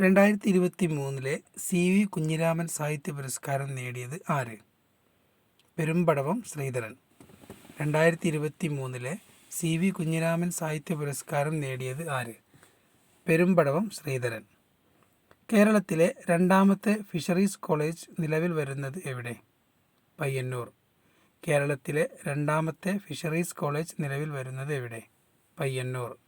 രണ്ടായിരത്തി ഇരുപത്തി മൂന്നിലെ സി വി കുഞ്ഞിരാമൻ സാഹിത്യ പുരസ്കാരം നേടിയത് ആര്? പെരുമ്പടവം ശ്രീധരൻ. രണ്ടായിരത്തി ഇരുപത്തി മൂന്നിലെ സി വി കുഞ്ഞിരാമൻ സാഹിത്യ പുരസ്കാരം നേടിയത് ആര്? പെരുമ്പടവം ശ്രീധരൻ. കേരളത്തിലെ രണ്ടാമത്തെ ഫിഷറീസ് കോളേജ് നിലവിൽ വരുന്നത് എവിടെ? പയ്യന്നൂർ. കേരളത്തിലെ രണ്ടാമത്തെ ഫിഷറീസ് കോളേജ് നിലവിൽ വരുന്നത് എവിടെ? പയ്യന്നൂർ.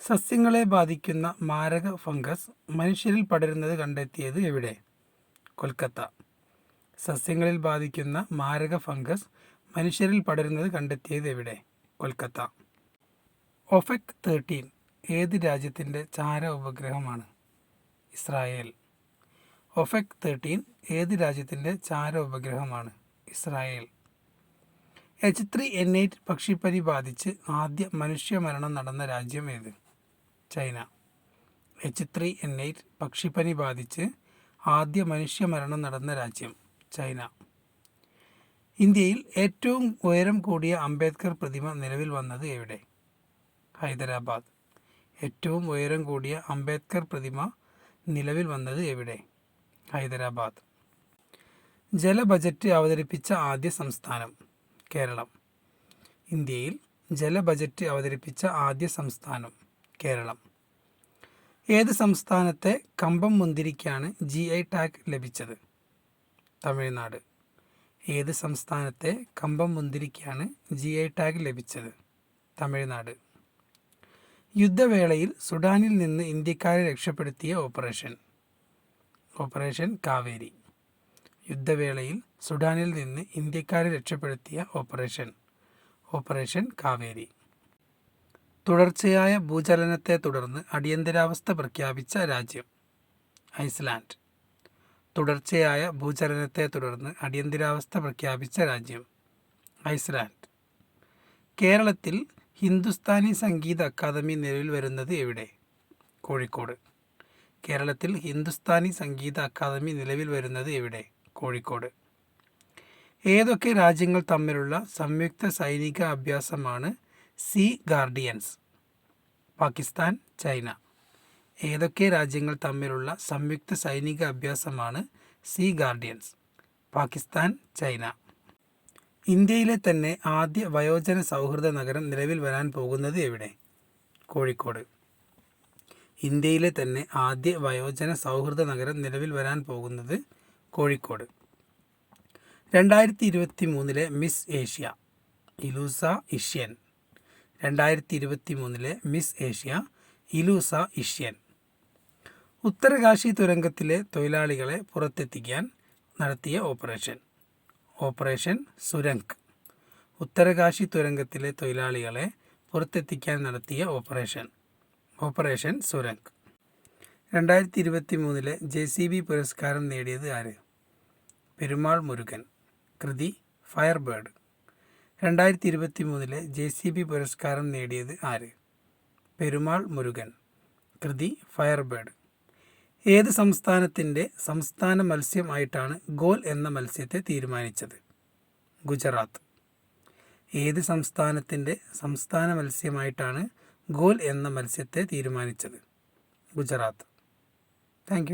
സസ്യങ്ങളെ ബാധിക്കുന്ന മാരക ഫംഗസ് മനുഷ്യരിൽ പടരുന്നത് കണ്ടെത്തിയത് എവിടെ? കൊൽക്കത്ത. സസ്യങ്ങളിൽ ബാധിക്കുന്ന മാരക ഫംഗസ് മനുഷ്യരിൽ പടരുന്നത് കണ്ടെത്തിയത് എവിടെ? കൊൽക്കത്ത. ഒഫക് തേർട്ടീൻ ഏത് രാജ്യത്തിന്റെ ചാര ഉപഗ്രഹമാണ്? ഇസ്രായേൽ. ഒഫക് തേർട്ടീൻ ഏത് രാജ്യത്തിന്റെ ചാര ഉപഗ്രഹമാണ്? Israel. H three N eight പക്ഷിപ്പനി ബാധിച്ച് ആദ്യ മനുഷ്യ മരണം നടന്ന രാജ്യം ഏത്? China. H three N eight പക്ഷിപ്പനി ബാധിച്ച് ആദ്യ മനുഷ്യ മരണം നടന്ന രാജ്യം ചൈന. ഇന്ത്യയിൽ ഏറ്റവും ഉയരം കൂടിയ അംബേദ്കർ പ്രതിമ നിലവിൽ വന്നത് എവിടെ? ഹൈദരാബാദ്. ഏറ്റവും ഉയരം കൂടിയ അംബേദ്കർ പ്രതിമ നിലവിൽ വന്നത് എവിടെ? ഹൈദരാബാദ്. ജല ബജറ്റ് അവതരിപ്പിച്ച ആദ്യ സംസ്ഥാനം കേരളം. ഇന്ത്യയിൽ ജല ബജറ്റ് അവതരിപ്പിച്ച ആദ്യ സംസ്ഥാനം കേരളം. ഏത് സംസ്ഥാനത്തെ കമ്പം മുന്തിരിക്കാണ് ജി ഐ ടാഗ് ലഭിച്ചത്? തമിഴ്നാട്. ഏത് സംസ്ഥാനത്തെ കമ്പം മുന്തിരിക്കാണ് ജി ഐ ടാഗ് ലഭിച്ചത്? തമിഴ്നാട്. യുദ്ധവേളയിൽ സുഡാനിൽ നിന്ന് ഇന്ത്യക്കാരെ രക്ഷപ്പെടുത്തിയ ഓപ്പറേഷൻ. ഓപ്പറേഷൻ കാവേരി. യുദ്ധവേളയിൽ സുഡാനിൽ നിന്ന് ഇന്ത്യക്കാരെ രക്ഷപ്പെടുത്തിയ ഓപ്പറേഷൻ. ഓപ്പറേഷൻ കാവേരി. തുടർച്ചയായ ഭൂചലനത്തെ തുടർന്ന് അടിയന്തരാവസ്ഥ പ്രഖ്യാപിച്ച രാജ്യം ഐസ്ലാൻഡ്. തുടർച്ചയായ ഭൂചലനത്തെ തുടർന്ന് അടിയന്തരാവസ്ഥ പ്രഖ്യാപിച്ച രാജ്യം ഐസ്ലാൻഡ്. കേരളത്തിൽ ഹിന്ദുസ്ഥാനി സംഗീത അക്കാദമി നിലവിൽ വരുന്നത് എവിടെ? കോഴിക്കോട്. കേരളത്തിൽ ഹിന്ദുസ്ഥാനി സംഗീത അക്കാദമി നിലവിൽ വരുന്നത് എവിടെ? കോഴിക്കോട്. ഏതൊക്കെ രാജ്യങ്ങൾ തമ്മിലുള്ള സംയുക്ത സൈനിക അഭ്യാസമാണ് സി ഗാർഡിയൻസ് പാകിസ്ഥാൻ ചൈന. ഏതൊക്കെ രാജ്യങ്ങൾ തമ്മിലുള്ള സംയുക്ത സൈനിക അഭ്യാസമാണ് സി ഗാർഡിയൻസ്? പാകിസ്ഥാൻ ചൈന. ഇന്ത്യയിലെ തന്നെ ആദ്യ വയോജന സൗഹൃദ നഗരം നിലവിൽ വരാൻ പോകുന്നത് എവിടെ? കോഴിക്കോട്. ഇന്ത്യയിലെ തന്നെ ആദ്യ വയോജന സൗഹൃദ നഗരം നിലവിൽ വരാൻ പോകുന്നത് കോഴിക്കോട്. രണ്ടായിരത്തി ഇരുപത്തി മൂന്നിലെ മിസ് ഏഷ്യ ഇലൂസ ഇഷ്യൻ രണ്ടായിരത്തി ഇരുപത്തി മൂന്നിലെ മിസ് ഏഷ്യ ഇലൂസ ഇഷ്യൻ. ഉത്തരകാശി തുരങ്കത്തിലെ തൊഴിലാളികളെ പുറത്തെത്തിക്കാൻ നടത്തിയ ഓപ്പറേഷൻ. ഓപ്പറേഷൻ സുരങ്ക് ഉത്തരകാശി തുരങ്കത്തിലെ തൊഴിലാളികളെ പുറത്തെത്തിക്കാൻ നടത്തിയ ഓപ്പറേഷൻ. ഓപ്പറേഷൻ സുരങ്ക് രണ്ടായിരത്തി ഇരുപത്തി മൂന്നിലെ ജെ സി ബി പുരസ്കാരം നേടിയത് ആര്? പെരുമാൾ മുരുകൻ. കൃതി ഫയർ ബേർഡ് രണ്ടായിരത്തി ഇരുപത്തി മൂന്നിലെ ജെ സി ബി പുരസ്കാരം നേടിയത് ആര്? പെരുമാൾ മുരുകൻ. കൃതി ഫയർബേഡ് ഏത് സംസ്ഥാനത്തിന്റെ സംസ്ഥാന മത്സ്യമായിട്ടാണ് ഗോൽ എന്ന മത്സ്യത്തെ തീരുമാനിച്ചത്? ഗുജറാത്ത്. ഏത് സംസ്ഥാനത്തിന്റെ സംസ്ഥാന മത്സ്യമായിട്ടാണ് ഗോൽ എന്ന മത്സ്യത്തെ തീരുമാനിച്ചത്? ഗുജറാത്ത്. താങ്ക്